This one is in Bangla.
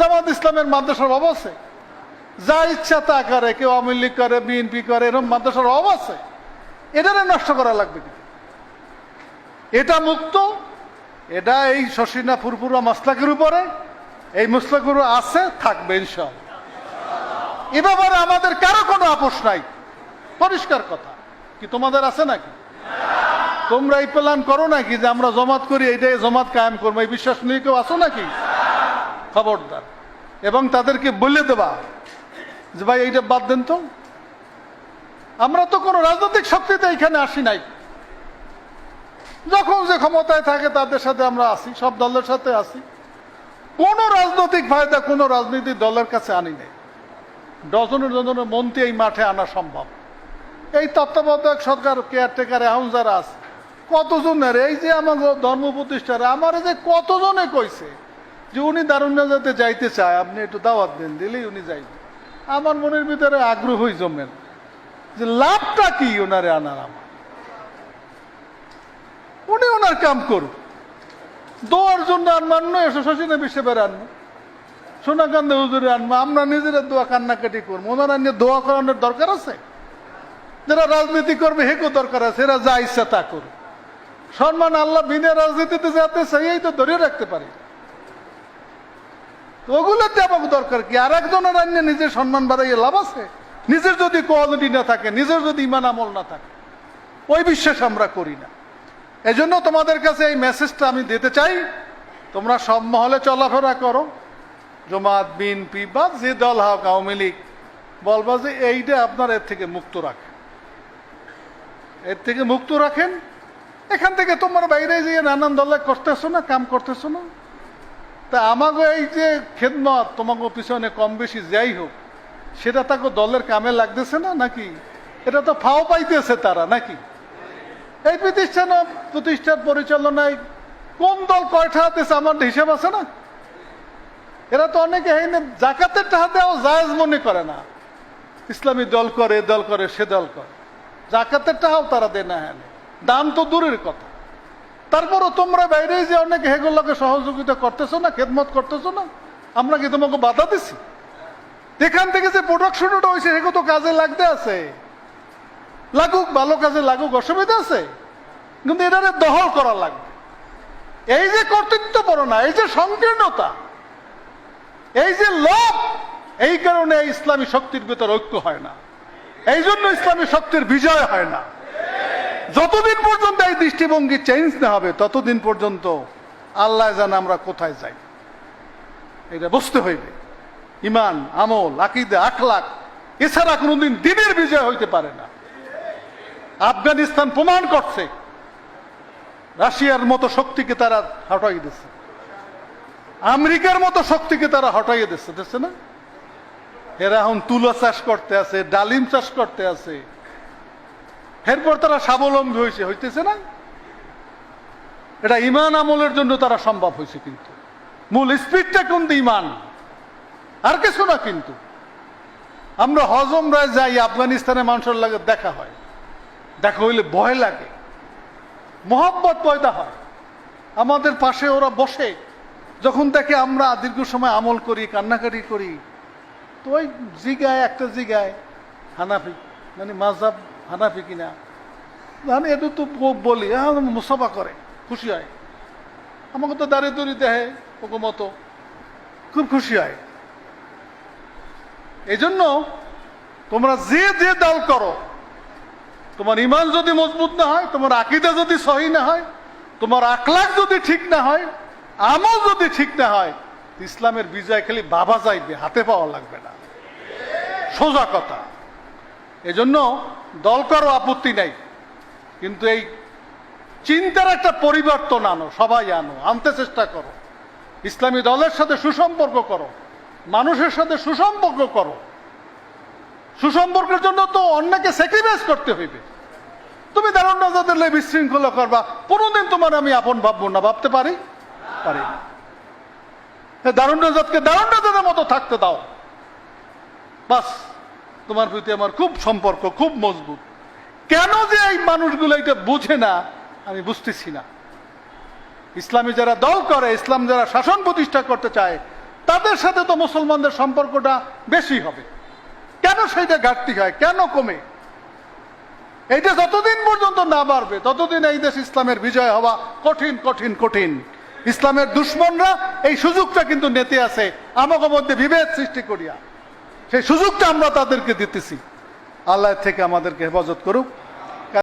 জামাত ইসলামের মাদ্রাসার অভাব আছে। যা ইচ্ছা তা করে, কেউ আওয়ামী লীগ করে, বিএনপি করে, এরকম মাদ্রাসার অভাব আছে। এটারে নষ্ট করা লাগবে এটা মুক্ত, এটা এই শশীনা ফুরফুরা মাসলাকের উপরে, এই মুসলাকুর আছে, থাকবে ইনশাল এ ব্যাপারে আমাদের কারও কোনো আপোষ নাই। পরিষ্কার কথা। কি তোমাদের আছে নাকি? তোমরা এই প্ল্যান করো নাকি যে আমরা জমাত করি, এইটাই জমাত কায়েম করব? এই বিশ্বাস নিয়ে কেউ আসো নাকি? খবরদার। এবং তাদেরকে বলে দেবা যে, ভাই, এইটা বাদ দেন তো। আমরা তো কোনো রাজনৈতিক শক্তিতে এখানে আসি নাই। যখন যে ক্ষমতায় থাকে, তাদের সাথে আমরা আসি, সব দলের সাথে আসি। কোনো রাজনৈতিক ফায়দা কোনো রাজনৈতিক দলের কাছে আনি নাই। ডজনের ডজনের মন্ত্রী এই মাঠে আনা সম্ভব। এই তত্ত্বাবধায়ক সরকার, কেয়ারটেকার, এখন যারা আছে কতজনের এই যে আমার ধর্ম প্রতিষ্ঠারে, আমার যে কতজনে কইছে যে উনি দারুণ্য যাতে যাইতে চায়, আপনি একটু দাওয়াত দেন, দিলেই উনি যাইবে। আমার মনের ভিতরে আগ্রহই জমেন যে লাভটা কি ওনারে আনার আমার? উনি ওনার কাম করুক। দোয়ার জন্য আনবার নয় এসে শশীনে বিশ্বের আনব। সোনাকান্দে হুজুরে আনব, আমরা নিজেরা দোয়া কান্নাকাটি করব। ওনারা নিয়ে দোয়া করানোর দরকার আছে? যারা রাজনীতি করবে, হেকো দরকার আছে, এরা যা ইচ্ছা তা করুক। সম্মান আল্লাহ বিনা রাজনীতিতে যাতে সেই তো ধরে রাখতে পারি। তো ওগুলোতে দরকার কি? আর একজনের আন্য নিজের সম্মান বাড়াইয়ে লাভ আছে? নিজের যদি কোয়ালিটি না থাকে, নিজের যদি ইমান আমল না থাকে, ওই বিশ্বাস আমরা করি না। এজন্য তোমাদের কাছে এই মেসেজটা আমি দিতে চাই, তোমরা সব মহলে চলাফেরা করো। জমাত বিএনপি বা যে দল হোক, আওয়ামী লীগ, বলবা যে এইটা আপনার এর থেকে মুক্ত রাখেন। এর থেকে মুক্ত রাখেন। এখান থেকে তোমার বাইরে যে নানান দলে করতেছো না, কাম করতেছো না। তা আমাকে এই যে খেদমত তোমাকে পিছনে কম বেশি যাই হোক, সেটা তাকে দলের কামে লাগতেছে না নাকি? এটা তো ফাও পাইতেছে তারা, নাকি? এই প্রতিষ্ঠান প্রতিষ্ঠান পরিচালনায় কোন দল কয়টা হাতেছে আমার হিসাব আছে না? এরা তো অনেকে এই জাকাতের টাকা জায়েজ মনে করে না। ইসলামী দল করে, এ দল করে, সে দল করে। জাকাতের টাকাও তারা দেয় না দান তো দূরের কথা। তারপরও তোমরা বাইরে যে অনেক হেগুলোকে সহযোগিতা করতেছো না, খেদমত করতেছো না? আমরা কি তোমাকে বাধা দিছি? এখান থেকে যে প্রোডাকশনটা হয়েছে সেগুলো তো কাজে লাগতে আছে। লাগুক, ভালো কাজে লাগুক, অসুবিধা আছে। কিন্তু এটারে দহল করা লাগবে। এই যে কর্তৃত্ব কর্তৃত্বপরণা এই যে সংকীর্ণতা, এই যে লোভ, এই কারণে ইসলামী শক্তির ভেতর ঐক্য হয় না। এই জন্য ইসলামী শক্তির বিজয় হয় না। যতদিন পর্যন্ত এই দৃষ্টিভঙ্গি চেঞ্জ না হবে, ততদিন পর্যন্ত আল্লাহ জান আমরা কোথায় যাই। এটা বুঝতে হইবে। ইমান, আমল, আকিদে, আখলাক, এছাড়া কোনোদিন দিনের বিজয় হইতে পারে না। আফগানিস্তান প্রমাণ করছে। রাশিয়ার মতো শক্তিকে তারা হটাই দিচ্ছে আমেরিকার মতো শক্তিকে তারা হটাইয়ে দিচ্ছে দেখছে না? এরা এখন তুলো চাষ করতে আছে, ডালিম চাষ করতে আছে। এরপর তারা স্বাবলম্বী হয়েছে, হইতেছে না? এটা ইমান আমলের জন্য তারা সম্ভব হয়েছে কিন্তু। মূল স্পিডটা কিন্তু ইমান আর কিছু না কিন্তু। আমরা হজমরায় যাই আফগানিস্তানের মানুষের লাগে দেখা হয়। দেখা হইলে ভয় লাগে। মোহাব্বত পয়দা হয়। আমাদের পাশে ওরা বসে। যখন দেখে আমরা দীর্ঘ সময় আমল করি, কান্নাকাটি করি, তো ওই জিগায়, একটা জিগায়, হানাফি মানে মাঝাব হানাফি কিনা? মানে এটা তো বলি হ্যাঁ মুসাফা করে, খুশি হয়। আমাকে তো দাঁড়িয়ে দড়ি দেহে ওকে মতো। খুব খুশি হয়। এই জন্য তোমরা যে যে দল করো, তোমার ইমান যদি মজবুত না হয়, তোমার আকিদা যদি সহি না হয়, তোমার আখলাক যদি ঠিক না হয়, আমল যদি ঠিক না হয়, ইসলামের বিজয় খালি বাবা যাইবে হাতে পাওয়া লাগবে না। সোজা কথা। এজন্য দল করো আপত্তি নাই। কিন্তু এই চিন্তার একটা পরিবর্তন আনো, সবাই আনো, আনতে চেষ্টা করো। ইসলামী দলের সাথে সুসম্পর্ক করো, মানুষের সাথে সুসম্পর্ক করো। সুসম্পর্কের জন্য তো অন্যকে স্যাক্রিফাইস করতে হইবে। তুমি দারুণ নাজাদের বিশৃঙ্খলা করবা, কোনোদিন তোমার আমি আপন ভাববো না, ভাবতে পারি? পারি। দারুণ নাজাদকে দারুণ নাজাদের মতো থাকতে দাও। বাস। তোমার প্রতি আমার খুব সম্পর্ক, খুব মজবুত। কেন যে এই মানুষগুলো এটা বুঝে না, আমি বুঝতেছি না। ইসলামী যারা দল করে, ইসলাম যারা শাসন প্রতিষ্ঠা করতে চায়, তাদের সাথে তো মুসলমানদের সম্পর্কটা বেশি হবে। কেন সেইটা ঘাটতি হয়? কেন কমে? এইটা যতদিন পর্যন্ত না বাড়বে, ততদিন এই দেশ ইসলামের বিজয় হওয়া কঠিন কঠিন কঠিন। ইসলামের দুশ্মনরা এই সুযোগটা কিন্তু নেতে আছে। আমাকে মধ্যে বিভেদ সৃষ্টি করিয়া। সেই সুযোগটা আমরা তাদেরকে দিতেছি। আল্লাহ থেকে আমাদেরকে হেফাজত করুক।